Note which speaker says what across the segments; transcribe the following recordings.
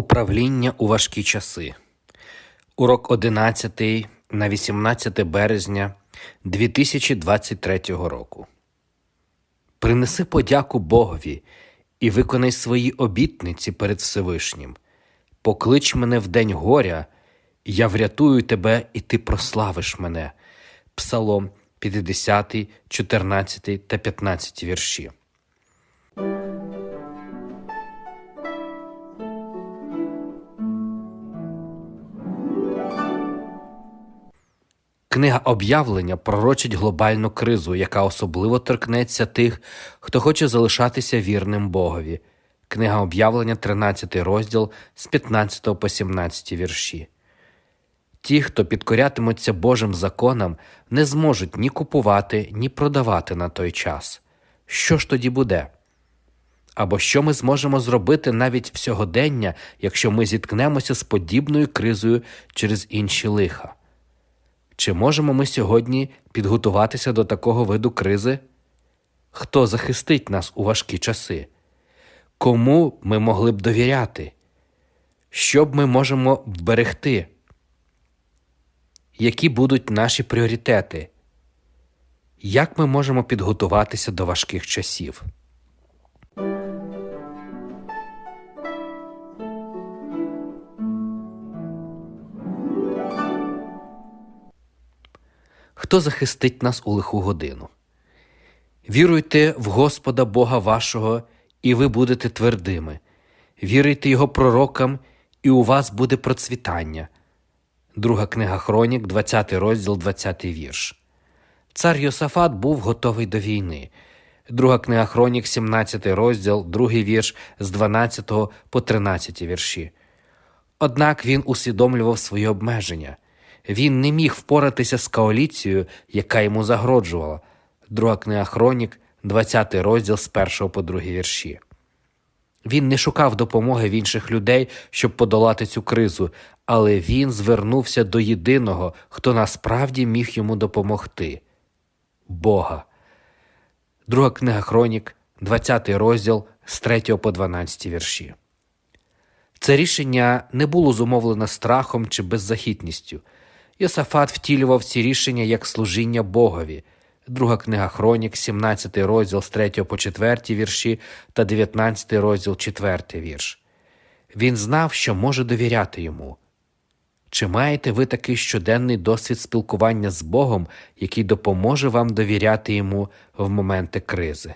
Speaker 1: Управління у важкі часи. Урок 11 на 18 березня 2023 року. Принеси подяку Богові і виконай свої обітниці перед Всевишнім. Поклич мене в день горя, я врятую тебе, і ти прославиш мене. Псалом 50, 14 та 15 вірші. Книга об'явлення пророчить глобальну кризу, яка особливо торкнеться тих, хто хоче залишатися вірним Богові. Книга об'явлення, 13 розділ з 15 по 17 вірші. Ті, хто підкорятимуться Божим законам, не зможуть ні купувати, ні продавати на той час. Що ж тоді буде? Або що ми зможемо зробити навіть в сьогодення, якщо ми зіткнемося з подібною кризою через інші лиха? Чи можемо ми сьогодні підготуватися до такого виду кризи? Хто захистить нас у важкі часи? Кому ми могли б довіряти? Що б ми можемо вберегти? Які будуть наші пріоритети? Як ми можемо підготуватися до важких часів? Хто захистить нас у лиху годину? Віруйте в Господа Бога вашого, і ви будете твердими. Віруйте Його пророкам, і у вас буде процвітання. Друга книга Хронік, 20 розділ, 20 вірш. Цар Йосафат був готовий до війни. Друга книга Хронік, 17 розділ, другий вірш з 12 по 13 вірші. Однак він усвідомлював свої обмеження. Він не міг впоратися з коаліцією, яка йому загроджувала. Друга книга Хронік, 20 розділ з 1 по 2 вірші. Він не шукав допомоги в інших людей, щоб подолати цю кризу, але він звернувся до єдиного, хто насправді міг йому допомогти Бога. Друга книга Хронік, 20 розділ з 3 по 12 вірші. Це рішення не було зумовлено страхом чи беззахитністю. Йосафат втілював ці рішення як служіння Богові. Друга книга Хронік, 17 розділ з 3 по 4 вірші та 19 розділ 4 вірш. Він знав, що може довіряти йому. Чи маєте ви такий щоденний досвід спілкування з Богом, який допоможе вам довіряти йому в моменти кризи?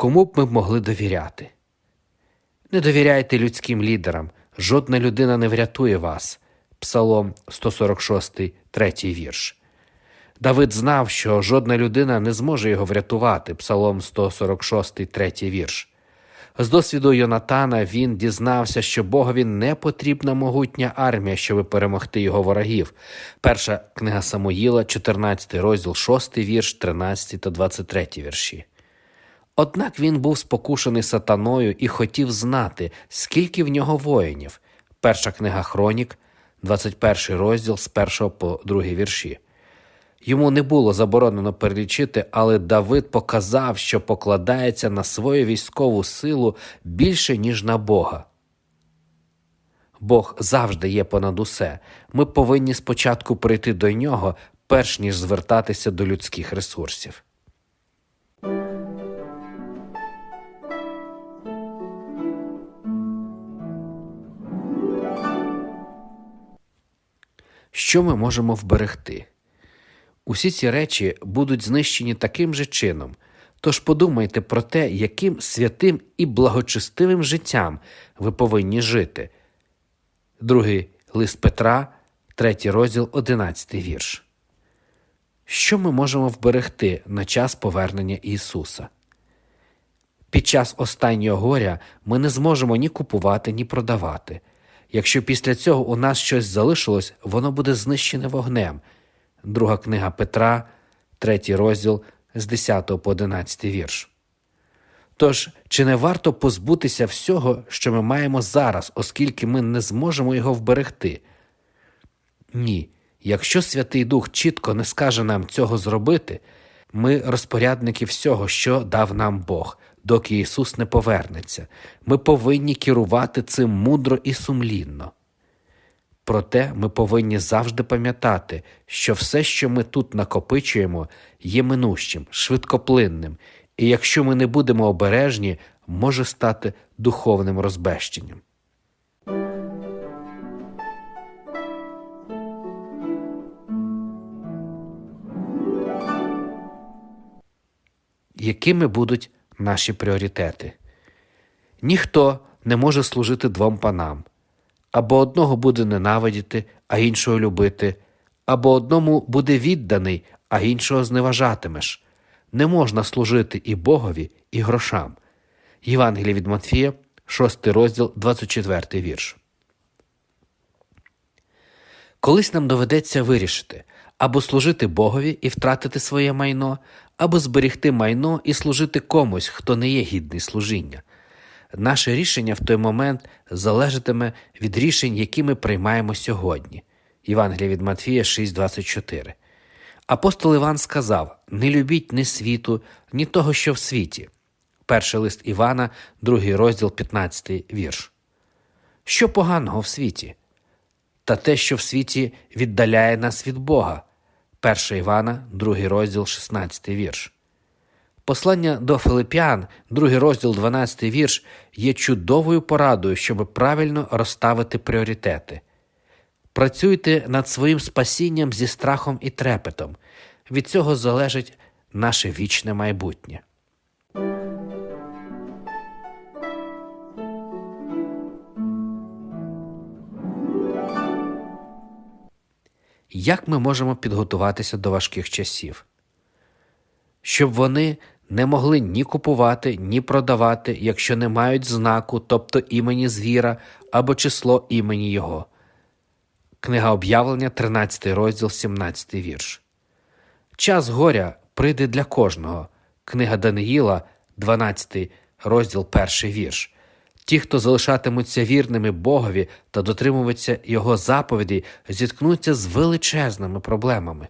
Speaker 1: Кому б ми могли довіряти? Не довіряйте людським лідерам, жодна людина не врятує вас. Псалом 146, 3 вірш. Давид знав, що жодна людина не зможе його врятувати. Псалом 146, 3 вірш. З досвіду Йонатана він дізнався, що Богові не потрібна могутня армія, щоб перемогти його ворогів. Перша книга Самуїла, 14 розділ, 6 вірш, 13 та 23 вірші. Однак він був спокушений сатаною і хотів знати, скільки в нього воїнів. Перша книга Хронік, 21 розділ з 1 по 2 вірші. Йому не було заборонено перелічити, але Давид показав, що покладається на свою військову силу більше, ніж на Бога. Бог завжди є понад усе. Ми повинні спочатку прийти до нього, перш ніж звертатися до людських ресурсів. Що ми можемо вберегти? Усі ці речі будуть знищені таким же чином. Тож подумайте про те, яким святим і благочестивим життям ви повинні жити. Другий лист Петра, третій розділ, одинадцятий вірш. Що ми можемо вберегти на час повернення Ісуса? Під час останнього горя ми не зможемо ні купувати, ні продавати. Якщо після цього у нас щось залишилось, воно буде знищене вогнем. Друга книга Петра, третій розділ з 10 по 11 вірш. Тож, чи не варто позбутися всього, що ми маємо зараз, оскільки ми не зможемо його вберегти? Ні. Якщо Святий Дух чітко не скаже нам цього зробити, ми розпорядники всього, що дав нам Бог, доки Ісус не повернеться. Ми повинні керувати цим мудро і сумлінно. Проте ми повинні завжди пам'ятати, що все, що ми тут накопичуємо, є минущим, швидкоплинним, і якщо ми не будемо обережні, може стати духовним розбещенням. Якими будуть наші пріоритети? Ніхто не може служити двом панам або одного буде ненавидіти, а іншого любити, або одному буде відданий, а іншого зневажатимеш. Не можна служити і Богові, і грошам. Євангеліє від Матфія, 6 розділ, 24 вірш. Колись нам доведеться вирішити або служити Богові і втратити своє майно, або зберігти майно і служити комусь, хто не є гідний служіння. Наше рішення в той момент залежатиме від рішень, які ми приймаємо сьогодні. Євангелія від Матфія 6,24. Апостол Іван сказав: Не любіть ні світу, ні того, що в світі. Перший лист Івана, другий розділ, 15 вірш. Що поганого в світі? Та те, що в світі віддаляє нас від Бога. 1 Івана, другий розділ, 16 вірш. Послання до Филип'ян, другий розділ, 12 вірш, є чудовою порадою, щоб правильно розставити пріоритети. Працюйте над своїм спасінням зі страхом і трепетом. Від цього залежить наше вічне майбутнє. Як ми можемо підготуватися до важких часів? Щоб вони не могли ні купувати, ні продавати, якщо не мають знаку, тобто імені звіра або число імені Його. Книга об'явлення, 13 розділ, 17 вірш. Час горя прийде для кожного. Книга Даниїла, 12 розділ, 1 вірш. Ті, хто залишатимуться вірними Богові та дотримуватися Його заповідей, зіткнуться з величезними проблемами.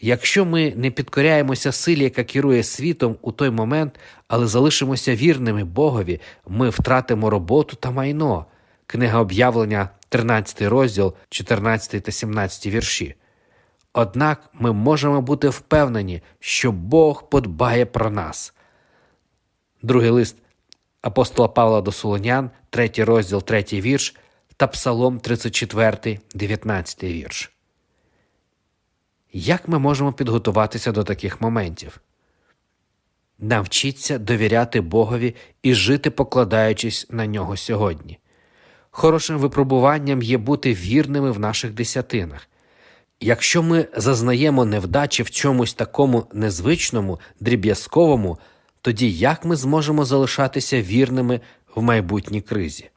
Speaker 1: Якщо ми не підкоряємося силі, яка керує світом у той момент, але залишимося вірними Богові, ми втратимо роботу та майно. Книга об'явлення, 13 розділ, 14 та 17 вірші. Однак ми можемо бути впевнені, що Бог подбає про нас. Другий лист апостола Павла до Солонян, 3 розділ, 3 вірш та Псалом 34, 19 вірш. Як ми можемо підготуватися до таких моментів? Навчіться довіряти Богові і жити, покладаючись на нього сьогодні. Хорошим випробуванням є бути вірними в наших десятинах. Якщо ми зазнаємо невдачі в чомусь такому незвичному, дріб'язковому, тоді як ми зможемо залишатися вірними в майбутній кризі?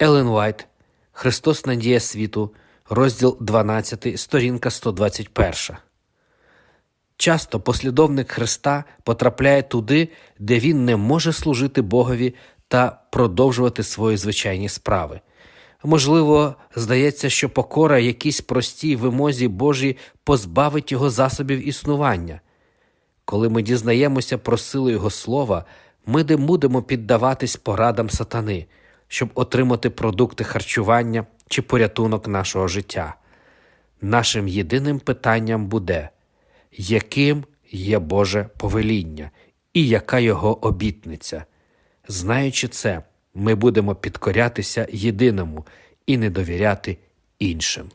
Speaker 1: Елен Уайт, Христос Надія світу, розділ 12, сторінка 121. Часто послідовник Христа потрапляє туди, де він не може служити Богові та продовжувати свої звичайні справи. Можливо, здається, що покора якійсь простій вимозі Божій позбавить його засобів існування. Коли ми дізнаємося про силу Його слова, ми не будемо піддаватись порадам сатани, щоб отримати продукти харчування чи порятунок нашого життя. Нашим єдиним питанням буде, яким є Боже повеління і яка його обітниця. Знаючи це, ми будемо підкорятися єдиному і не довіряти іншим.